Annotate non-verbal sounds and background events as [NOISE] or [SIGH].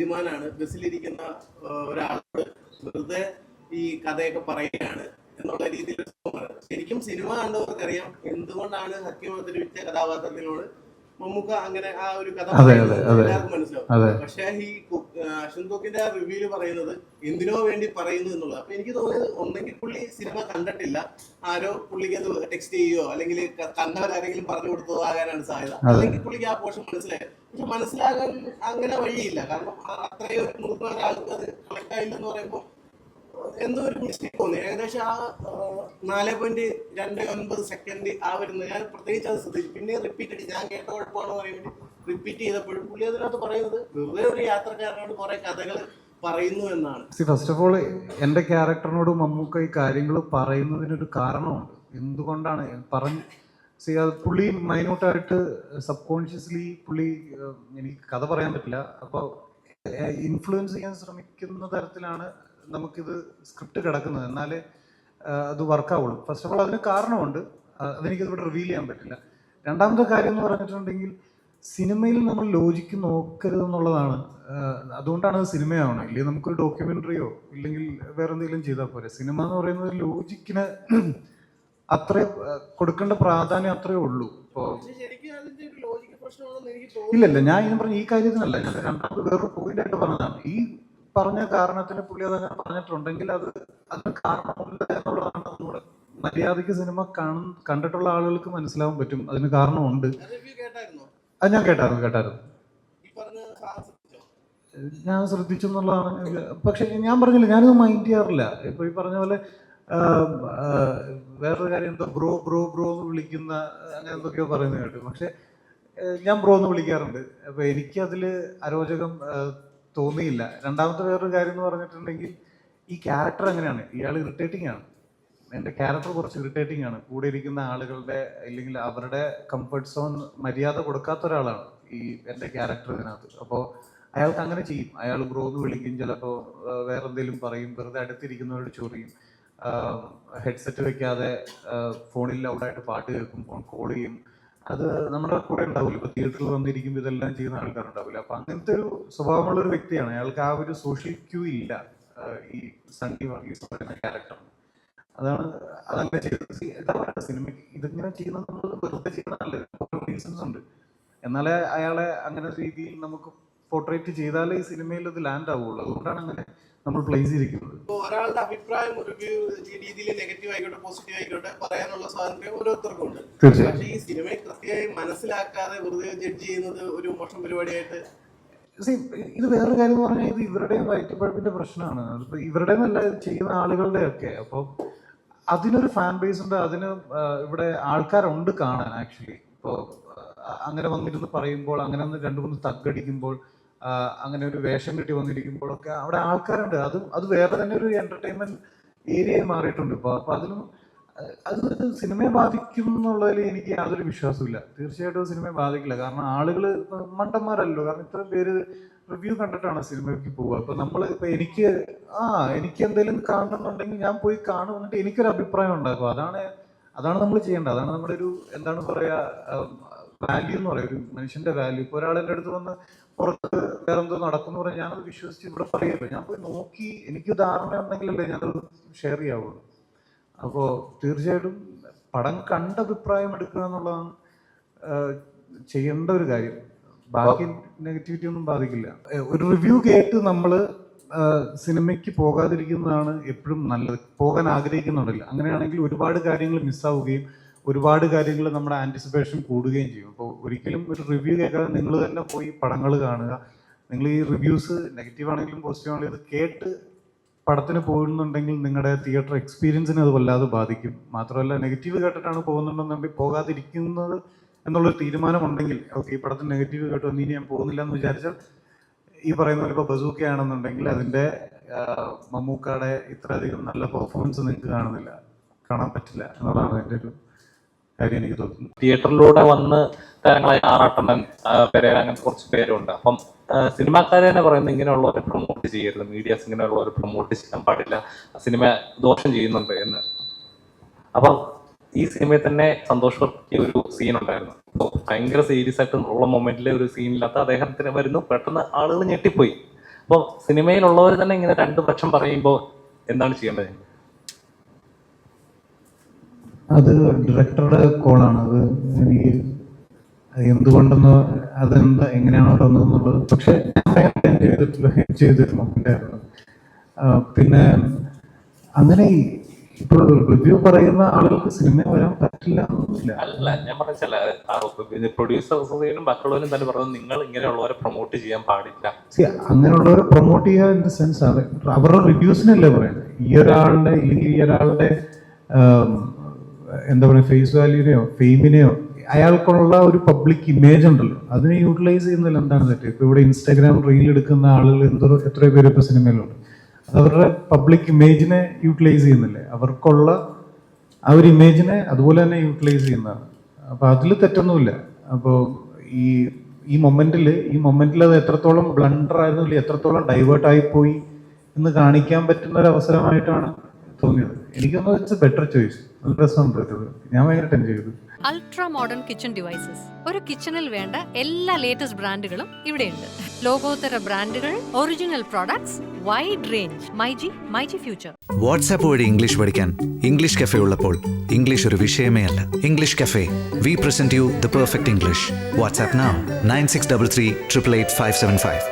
ബുദ്ധിമാനാണ്. ബസ്സിലിരിക്കുന്ന ഒരാളോട് വെറുതെ ഈ കഥയൊക്കെ പറയുകയാണ് എന്നുള്ള രീതിയിൽ ശരിക്കും സിനിമ കണ്ടവർക്കറിയാം എന്തുകൊണ്ടാണ് ഹക്കിം അവതരിപ്പിച്ച കഥാപാത്രത്തിനോട് മമ്മൂക്ക അങ്ങനെ ആ ഒരു കഥ. എല്ലാവർക്കും മനസ്സിലാവും. പക്ഷേ ഈ കു- ആ, റിവ്യൂൽ പറയുന്നത് എന്തിനോ വേണ്ടി പറയുന്നു എന്നുള്ളത്. അപ്പൊ എനിക്ക് തോന്നിയത് ഒന്നെങ്കിൽ പുള്ളി സിനിമ കണ്ടിട്ടില്ല. ആരോ പുള്ളിക്ക് അത് ടെക്സ്റ്റ് ചെയ്യുകയോ അല്ലെങ്കിൽ കണ്ടവരാരെങ്കിലും പറഞ്ഞു കൊടുത്തതോ ആകാനാണ് സാധ്യത. അല്ലെങ്കിൽ പുള്ളിക്ക് ആ പോർഷൻ മനസ്സിലായത് പക്ഷെ മനസ്സിലാകാൻ അങ്ങനെ വഴിയില്ല. കാരണം അത്രയും ആൾക്ക് അത് കളക്ട് ആയില്ലെന്ന് പറയുമ്പോൾ എന്തോ ഒരു മിസ്റ്റേക്ക് തോന്നി. ഏകദേശം ആ നാല് പോയിന്റ് രണ്ട് ഒൻപത് സെക്കൻഡ് ആ വരുന്നത്. ഞാൻ പ്രത്യേകിച്ച് അത് ശ്രദ്ധിച്ചു. പിന്നെ റിപ്പീറ്റ് ഞാൻ കേട്ട കുഴപ്പമാണെന്ന് പറയാൻ വേണ്ടി റിപ്പീറ്റ് ചെയ്തപ്പോഴും പുള്ളി അതിനകത്ത് പറയുന്നത് വെറുതെ ഒരു യാത്രക്കാരനോട് കുറെ കഥകൾ പറയുന്നു എന്നാണ്. ഫസ്റ്റ് ഓഫ് ഓൾ എന്റെ ക്യാരക്ടറിനോട് മമ്മൂക്ക ഈ കാര്യങ്ങൾ പറയുന്നതിനൊരു കാരണമുണ്ട്. എന്തുകൊണ്ടാണ്? പറഞ്ഞു സി അത് പുള്ളി മൈന്യൂട്ടായിട്ട് സബ് കോൺഷ്യസ്ലി പുള്ളി എനിക്ക് കഥ പറയാൻ പറ്റില്ല. അപ്പോൾ ഇൻഫ്ലുവൻസ് ചെയ്യാൻ ശ്രമിക്കുന്ന തരത്തിലാണ് നമുക്കിത് സ്ക്രിപ്റ്റ് കിടക്കുന്നത്. എന്നാലേ അത് വർക്കാവുള്ളൂ ഫസ്റ്റ് ഓഫ് ഓൾ അതിന് കാരണമുണ്ട്. അതെനിക്ക് അതെനിക്കതിവിടെ റിവീൽ ചെയ്യാൻ പറ്റില്ല. രണ്ടാമത്തെ കാര്യം എന്ന് പറഞ്ഞിട്ടുണ്ടെങ്കിൽ സിനിമയിൽ നമ്മൾ ലോജിക്ക് നോക്കരുത് എന്നുള്ളതാണ് അതുകൊണ്ടാണ് അത് സിനിമയാവണം ഇല്ലെങ്കിൽ നമുക്കൊരു ഡോക്യുമെന്ററിയോ ഇല്ലെങ്കിൽ വേറെ എന്തെങ്കിലും ചെയ്താൽ പോരെ. സിനിമ എന്ന് പറയുന്നത് ലോജിക്കിന് [CLEARS THROAT] അത്രേ കൊടുക്കേണ്ട പ്രാധാന്യം അത്രേ ഉള്ളൂ. ഇപ്പോൾ ഇല്ലല്ല ഞാൻ ഇതിന് പറഞ്ഞ ഈ കാര്യത്തിനല്ല. ഞാൻ രണ്ടാമത് വേറൊരു പോയിന്റ് ആയിട്ട് പറഞ്ഞതാണ്. ഈ പറഞ്ഞ കാരണത്തിന് പുള്ളി അതങ്ങനെ പറഞ്ഞിട്ടുണ്ടെങ്കിൽ അത് അതിന് കാരണമുണ്ട് എന്നുള്ളതാണ് നമ്മുടെ മര്യാദയ്ക്ക് സിനിമ കാണും കണ്ടിട്ടുള്ള ആളുകൾക്ക് മനസ്സിലാവാൻ പറ്റും. അതിന് കാരണമുണ്ട്. അത് ഞാൻ കേട്ടായിരുന്നു കേട്ടായിരുന്നു. ഞാൻ ശ്രദ്ധിച്ചു എന്നുള്ളതാണ്. പക്ഷെ ഞാൻ പറഞ്ഞില്ല ഞാനത് മൈൻഡ് ചെയ്യാറില്ല. ഇപ്പൊ ഈ പറഞ്ഞ പോലെ വേറൊരു കാര്യം എന്താ ബ്രോ ബ്രോ ബ്രോ എന്ന് വിളിക്കുന്ന അങ്ങനെ എന്തൊക്കെയോ പറയുന്നത് കേട്ടു. പക്ഷെ ഞാൻ ബ്രോ എന്ന് വിളിക്കാറുണ്ട്. അപ്പൊ എനിക്ക് അതിൽ അരോചകം തോന്നിയില്ല. രണ്ടാമത്തെ വേറൊരു കാര്യം എന്ന് പറഞ്ഞിട്ടുണ്ടെങ്കിൽ ഈ ക്യാരക്ടർ അങ്ങനെയാണ്. ഇയാൾ ഇറിറ്റേറ്റിംഗ് ആണ്. എന്റെ ക്യാരക്ടർ കുറച്ച് ഇറിറ്റേറ്റിംഗ് ആണ്. കൂടെ ഇരിക്കുന്ന ആളുകളുടെ അല്ലെങ്കിൽ അവരുടെ കംഫർട്ട് സോൺ മര്യാദ കൊടുക്കാത്ത ഒരാളാണ് ഈ എന്റെ ക്യാരക്ടർ ഇതിനകത്ത്. അപ്പോൾ അയാൾക്ക് അങ്ങനെ ചെയ്യും. അയാൾ ബ്രോ എന്ന് വിളിക്കും. ചിലപ്പോൾ വേറെ എന്തെങ്കിലും പറയും. വെറുതെ അടുത്തിരിക്കുന്നവരോട് ചൊറിയും ഹെഡ്സെറ്റ് വെക്കാതെ ഫോണിൽ ലൗഡായിട്ട് പാട്ട് കേൾക്കും. ഫോൺ കോൾ ചെയ്യും. അത് നമ്മുടെ കൂടെ ഉണ്ടാവില്ല. ഇപ്പൊ തിയേറ്ററിൽ വന്നിരിക്കുമ്പോൾ ഇതെല്ലാം ചെയ്യുന്ന ആൾക്കാരുണ്ടാവില്ല. അപ്പൊ അങ്ങനത്തെ ഒരു സ്വഭാവമുള്ള ഒരു വ്യക്തിയാണ്. അയാൾക്ക് ആ ഒരു സോഷ്യൽ ക്യൂ ഇല്ല. ഈ സണ്ണി വർഗീസ് പറയുന്ന ക്യാരക്ടറിന് അതാണ് അതങ്ങനെ ചെയ്തത് സിനിമയ്ക്ക് ഇതിങ്ങനെ ചെയ്യുന്നത് നമ്മൾ വെറുതെ ചെയ്യുന്നതല്ല റീസൺസ് ഉണ്ട്. എന്നാലേ അയാളെ അങ്ങനെ രീതിയിൽ നമുക്ക് പോർട്രേറ്റ് ചെയ്താലേ ഈ സിനിമയിൽ അത് ലാൻഡ് ആവുള്ളൂ. അതുകൊണ്ടാണ് അങ്ങനെ നമ്മൾ പ്ലേസ് ചെയ്തിരിക്കുന്നത്. ഒരാളുടെ അഭിപ്രായം ഒരു രീതിയിൽ നെഗറ്റീവ് ആയിക്കോട്ടെ പോസിറ്റീവ് ആയിക്കോട്ടെ പറയാനുള്ള സ്വാതന്ത്ര്യം ഓരോരുത്തർക്കും ഉണ്ട്. പക്ഷേ ഈ സിനിമയെ കൃത്യമായി മനസ്സിലാക്കാതെ വെറുതെ ജഡ്ജ് ചെയ്യുന്നത് ഒരു മോശം പരിപാടിയായിട്ട് ഇത് വേറൊരു കാര്യം എന്ന് പറഞ്ഞാൽ ഇത് ഇവരുടെയും വയറ്റുപഴപ്പിന്റെ പ്രശ്നമാണ്. അതിപ്പോ ഇവരുടെ നല്ല ചെയ്യുന്ന ആളുകളുടെ ഒക്കെ. അപ്പോൾ അതിനൊരു ഫാൻ ബേസ് ഉണ്ട് അതിന് ഇവിടെ ആൾക്കാരുണ്ട് കാണാൻ ആക്ച്വലി ഇപ്പോൾ അങ്ങനെ വന്നിരുന്ന് പറയുമ്പോൾ അങ്ങനെ ഒന്ന് രണ്ട് മൂന്ന് തക്കടിക്കുമ്പോൾ അങ്ങനെ ഒരു വേഷം കിട്ടി വന്നിരിക്കുമ്പോഴൊക്കെ അവിടെ ആൾക്കാരുണ്ട്. അതും അത് വേറെ തന്നെ ഒരു എന്റർടൈൻമെന്റ് ഏരിയയിൽ മാറിയിട്ടുണ്ട് ഇപ്പോൾ അപ്പോൾ അതിലും അത് സിനിമയെ ബാധിക്കും എന്നുള്ളതിൽ എനിക്ക് യാതൊരു വിശ്വാസമില്ല തീർച്ചയായിട്ടും സിനിമയെ ബാധിക്കില്ല. കാരണം ആളുകൾ മണ്ടന്മാരല്ലോ. കാരണം ഇത്രയും പേര് റിവ്യൂ കണ്ടിട്ടാണ് സിനിമയ്ക്ക് പോവുക. അപ്പൊ നമ്മൾ ഇപ്പൊ എനിക്ക് ആ എനിക്ക് എന്തെങ്കിലും കാണണമെന്നുണ്ടെങ്കിൽ ഞാൻ പോയി കാണും എന്നിട്ട് എനിക്കൊരു അഭിപ്രായം ഉണ്ടാക്കും അതാണ് അതാണ് നമ്മൾ ചെയ്യേണ്ടത്. അതാണ് നമ്മുടെ ഒരു എന്താണ് പറയാ വാല്യൂ എന്ന് പറയും. ഒരു മനുഷ്യന്റെ വാല്യൂ ഇപ്പൊ ഒരാൾ എന്റെ അടുത്ത് വന്ന് പുറത്ത് വേറെ എന്തോ നടക്കുന്നു പറഞ്ഞാൽ ഞാനത് വിശ്വസിച്ച് ഇവിടെ പറയല്ലോ ഞാൻ പോയി നോക്കി. എനിക്ക് ധാരണ ഉണ്ടെങ്കിലല്ലേ ഞാനത് ഷെയർ ചെയ്യാവുള്ളൂ. അപ്പോൾ തീർച്ചയായിട്ടും പടം കണ്ട അഭിപ്രായം എടുക്കുക എന്നുള്ളതാണ് ചെയ്യേണ്ട ഒരു കാര്യം. ബാക്കി നെഗറ്റിവിറ്റി ഒന്നും ബാധിക്കില്ല. ഒരു റിവ്യൂ കേട്ട് നമ്മൾ സിനിമയ്ക്ക് പോകാതിരിക്കുന്നതാണ് എപ്പോഴും നല്ലത്. പോകാൻ ആഗ്രഹിക്കുന്നുണ്ടല്ലോ. അങ്ങനെയാണെങ്കിൽ ഒരുപാട് കാര്യങ്ങൾ മിസ്സാവുകയും ഒരുപാട് കാര്യങ്ങൾ നമ്മുടെ ആന്റിസിപ്പേഷൻ കൂടുകയും ചെയ്യും. അപ്പോൾ ഒരിക്കലും ഒരു റിവ്യൂ കേൾക്കാതെ നിങ്ങൾ തന്നെ പോയി പടങ്ങൾ കാണുക. നിങ്ങൾ ഈ റിവ്യൂസ് നെഗറ്റീവ് ആണെങ്കിലും പോസിറ്റീവ് ആണെങ്കിലും ഇത് കേട്ട് പടത്തിന് പോകുന്നുണ്ടെങ്കിൽ നിങ്ങളുടെ തിയേറ്റർ എക്സ്പീരിയൻസിനെ അത് വല്ലാതെ ബാധിക്കും. മാത്രമല്ല നെഗറ്റീവ് കേട്ടിട്ടാണ് പോകുന്നുണ്ടെന്നുണ്ടെങ്കിൽ പോകാതിരിക്കുന്നത് എന്നുള്ളൊരു തീരുമാനമുണ്ടെങ്കിൽ ഓക്കെ ഈ പടത്തിന് നെഗറ്റീവ് കേട്ടു ഇനി ഞാൻ പോകുന്നില്ല എന്ന് വിചാരിച്ചാൽ ഈ പറയുന്ന പോലെ ഇപ്പോൾ ബസൂക്ക ആണെന്നുണ്ടെങ്കിൽ അതിന്റെ മമ്മൂക്കയുടെ ഇത്രയധികം നല്ല പെർഫോമൻസ് നിങ്ങൾക്ക് കാണുന്നില്ല കാണാൻ പറ്റില്ല എന്നുള്ളതാണ് എന്റെ ഒരു കാര്യം എനിക്ക് തോന്നുന്നു. തിയേറ്ററിലൂടെ വന്ന് താരങ്ങളായ ആറാട്ടണ്ണൻ ആ, പെരേര അങ്ങനത്തെ കുറച്ച് പേരുണ്ട്. അപ്പം സിനിമാക്കാരെ തന്നെ പറയുന്നത് ഇങ്ങനെയുള്ളവരെ പ്രൊമോട്ട് ചെയ്യരുത്. മീഡിയാസ് ഇങ്ങനെയുള്ളവരെ പ്രൊമോട്ട് ചെയ്യാൻ പാടില്ല. സിനിമ ദോഷം ചെയ്യുന്നുണ്ട് എന്ന്. അപ്പം ഈ സിനിമയിൽ തന്നെ സന്തോഷ് വർക്കി ഒരു സീൻ ഉണ്ടായിരുന്നു. അപ്പോൾ ഭയങ്കര സീരിയസ് ആയിട്ട് ഉള്ള മൊമെന്റിലെ ഒരു സീനില്ലാത്ത അദ്ദേഹത്തിന് വരുന്നു. പെട്ടെന്ന് ആളുകൾ ഞെട്ടിപ്പോയി. അപ്പോൾ സിനിമയിലുള്ളവർ തന്നെ ഇങ്ങനെ രണ്ട് പക്ഷം പറയുമ്പോൾ എന്താണ് ചെയ്യേണ്ടത്? അത് ഡയറക്ടറുടെ കോളാണ് അത് എനിക്ക് എന്തുകൊണ്ടെന്ന് അതെന്താ എങ്ങനെയാണോ വന്നതെന്നുള്ളത് പക്ഷെ ചെയ്തിരുന്നു ഉണ്ടായിരുന്നു പിന്നെ അങ്ങനെ ഇപ്പൊ റിവ്യൂ പറയുന്ന ആളുകൾക്ക് സിനിമ വരാൻ പറ്റില്ല അല്ല ഞാൻ പറഞ്ഞല്ല പ്രൊഡ്യൂസർ അസോസിയേഷനും ബാക്കിയുള്ളവരും തന്നെ പറഞ്ഞു നിങ്ങൾ ഇങ്ങനെയുള്ളവരെ പ്രൊമോട്ട് ചെയ്യാൻ പാടില്ല. അങ്ങനെയുള്ളവരെ പ്രൊമോട്ട് ചെയ്യുക ഇൻ ദ സെൻസ് അവരുടെ റിവ്യൂസിനല്ലേ പറയുന്നത്? ഈ ഒരാളുടെ ഇല്ലെങ്കിൽ ഈ ഒരാളുടെ എന്താ പറയുക ഫേസ് വാല്യൂനെയോ ഫെയിമിനെയോ അയാൾക്കുള്ള ഒരു പബ്ലിക് ഇമേജ് ഉണ്ടല്ലോ. അതിനെ യൂട്ടിലൈസ് ചെയ്യുന്നതിൽ എന്താണ് തെറ്റ്? ഇപ്പൊ ഇവിടെ ഇൻസ്റ്റാഗ്രാം റീൽ എടുക്കുന്ന ആളുകൾ എന്തോ എത്രയോ പേര് ഇപ്പൊ സിനിമയിലുണ്ട്. അവരുടെ പബ്ലിക് ഇമേജിനെ യൂട്ടിലൈസ് ചെയ്യുന്നില്ലേ? അവർക്കുള്ള ആ ഒരു ഇമേജിനെ അതുപോലെ തന്നെ യൂട്ടിലൈസ് ചെയ്യുന്നതാണ്. അപ്പോൾ അതിൽ തെറ്റൊന്നുമില്ല. അപ്പോൾ ഈ ഈ മൊമെന്റിൽ ഈ മൊമെന്റിൽ അത് എത്രത്തോളം ബ്ലണ്ടർ ആയിരുന്നു എത്രത്തോളം ഡൈവേർട്ടായിപ്പോയി എന്ന് കാണിക്കാൻ പറ്റുന്ന ഒരു അവസരമായിട്ടാണ് തോന്നിയത്. എനിക്കൊന്നും ബെറ്റർ ചോയ്സ് നല്ല രസമുണ്ട് ഞാൻ ഭയങ്കര എൻജോയ് ചെയ്തു അൾട്രാ മോഡേൺ കിച്ചൺ ഡിവൈസസ് ഒരു കിച്ചണിൽ വേണ്ട എല്ലാ ലേറ്റസ്റ്റ് ബ്രാൻഡുകളും ഇവിടെയുണ്ട്. ലോകോത്തര ബ്രാൻഡുകൾ original products wide range myG myG future WhatsApp വഴി ഇംഗ്ലീഷ് പഠിക്കാൻ ഇംഗ്ലീഷ് കഫേ ഉള്ളപ്പോൾ ഇംഗ്ലീഷ് ഒരു വിഷയമേ അല്ല. English cafe we present you the perfect English WhatsApp nine six double three triple eight five seven five